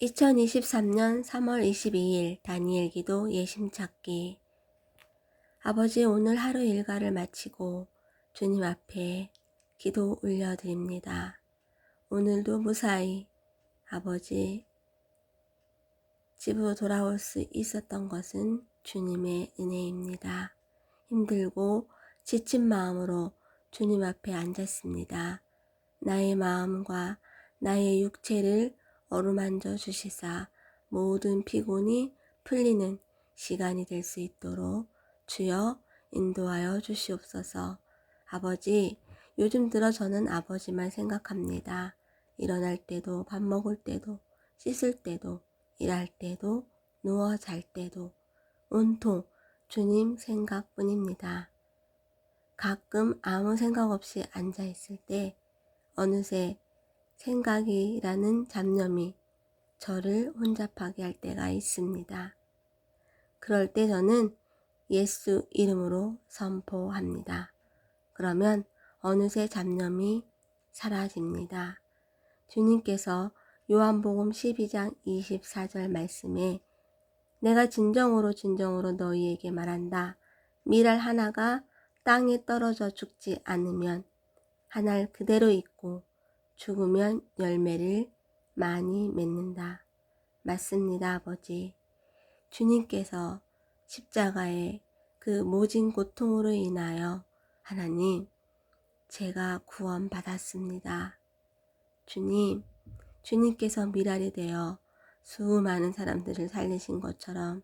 2023년 3월 22일 다니엘 기도 예심 찾기 아버지 오늘 하루 일과를 마치고 주님 앞에 기도 올려드립니다. 오늘도 무사히 아버지 집으로 돌아올 수 있었던 것은 주님의 은혜입니다. 힘들고 지친 마음으로 주님 앞에 앉았습니다. 나의 마음과 나의 육체를 어루만져 주시사 모든 피곤이 풀리는 시간이 될 수 있도록 주여 인도하여 주시옵소서. 아버지, 요즘 들어 저는 아버지만 생각합니다. 일어날 때도, 밥 먹을 때도, 씻을 때도, 일할 때도, 누워 잘 때도, 온통 주님 생각뿐입니다. 가끔 아무 생각 없이 앉아 있을 때, 어느새 생각이라는 잡념이 저를 혼잡하게 할 때가 있습니다. 그럴 때 저는 예수 이름으로 선포합니다. 그러면 어느새 잡념이 사라집니다. 주님께서 요한복음 12장 24절 말씀에 내가 진정으로 진정으로 너희에게 말한다. 밀알 하나가 땅에 떨어져 죽지 않으면 한 알 그대로 있고 죽으면 열매를 많이 맺는다. 맞습니다, 아버지. 주님께서 십자가의 그 모진 고통으로 인하여 하나님, 제가 구원받았습니다. 주님, 주님께서 미랄이 되어 수많은 사람들을 살리신 것처럼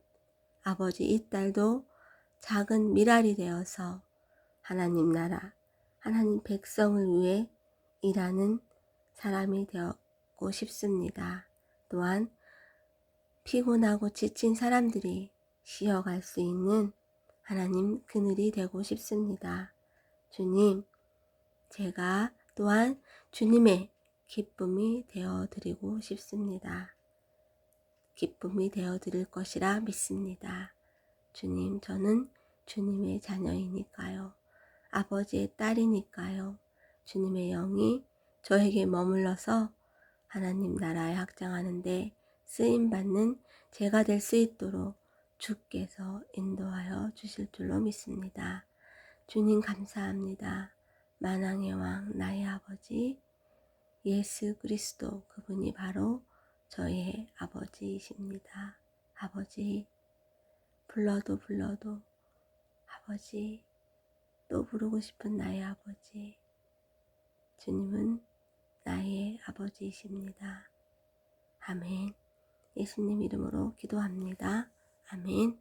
아버지 이 딸도 작은 미랄이 되어서 하나님 나라, 하나님 백성을 위해 일하는 사람이 되었고 싶습니다. 또한 피곤하고 지친 사람들이 쉬어갈 수 있는 하나님 그늘이 되고 싶습니다. 주님, 제가 또한 주님의 기쁨이 되어 드리고 싶습니다. 기쁨이 되어 드릴 것이라 믿습니다. 주님, 저는 주님의 자녀이니까요. 아버지의 딸이니까요. 주님의 영이 저에게 머물러서 하나님 나라에 확장하는데 쓰임받는 제가 될 수 있도록 주께서 인도하여 주실 줄로 믿습니다. 주님 감사합니다. 만왕의 왕 나의 아버지 예수 그리스도 그분이 바로 저의 아버지이십니다. 아버지 불러도 불러도 아버지 또 부르고 싶은 나의 아버지 주님은 나의 아버지이십니다. 아멘. 예수님 이름으로 기도합니다. 아멘.